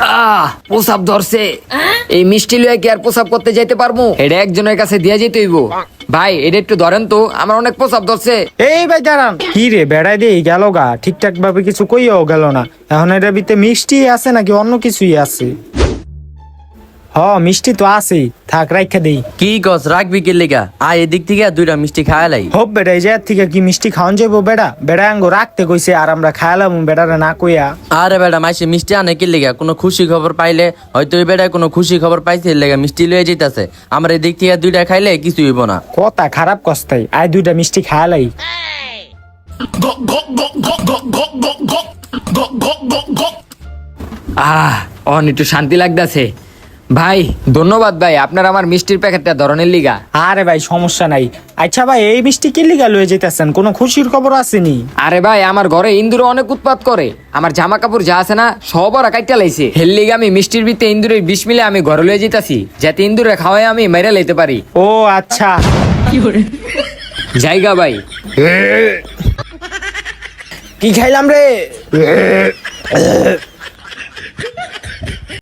আহ, প্রসাব ধরছে। এই মিষ্টি লয়ে কি আর প্রসাব করতে যাইতে পারব? এটা একজনের কাছে দিয়ে যেতে হইব। ভাই, এটা একটু ধরেন তো, আমার অনেক প্রসাব ধরছে। এই ভাই, দাঁড়ান। কি রে বেড়াই দিয়ে গেল গা? ঠিকঠাক ভাবে কিছু কইও গেল না। এখন এটা ভিতরে মিষ্টি আছে নাকি অন্য কিছুই আছে? হ মিষ্টি তো আছেই। থাক রাইখা দেই। কি গছ রাখবি কে লেগা? আয় এদিক থেকে দুইটা মিষ্টি খায়ালাই হোপ বেড়া এই জায়গা থেকে কি মিষ্টি খাওয়ান যাব বেড়া বেড়া আঙ্গো রাখতে কইছে আর আমরা খাইলাম বেড়ারে না কইয়া। আরে বেটা মাইসে মিষ্টি আনে কি লেগা? কোনো খুশি খবর পাইলে হয়তো ওই বেটায় কোনো খুশি খবর পাইছে এর লেগা মিষ্টি লয়ে যেতেছে আমার এদিক থেকে দুইটা খাইলে কিছু হইব না। কথা খারাপ কস্তাই আয় দুইটা মিষ্টি খাইলাই আহ অন একটু শান্তি লাগতাছে। ভাই ধন্যবাদ ভাই আপনার আমার মিষ্টির প্যাকেটটা ধরনের লিগা। আরে ভাই সমস্যা নাই। আচ্ছা ভাই এই মিষ্টি কি লিগা লয়ে যেতেছেন? কোনো খুশির খবর আসেনি? আরে ভাই আমার ঘরে ইন্দুর অনেক উৎপাত করে। আমার জামা কাপড় যা আছে না সব ওরা কাইটা লাইছে। হেল লিগা আমি মিষ্টির ভিতরে ইন্দুরের বিষ মিলে আমি ঘরে লয়ে যেতাছি। যাতে ইন্দুরে খাওয়াই আমি মেরে লইতে পারি। ও আচ্ছা। জায়গা ভাই। কি খাইলাম রে?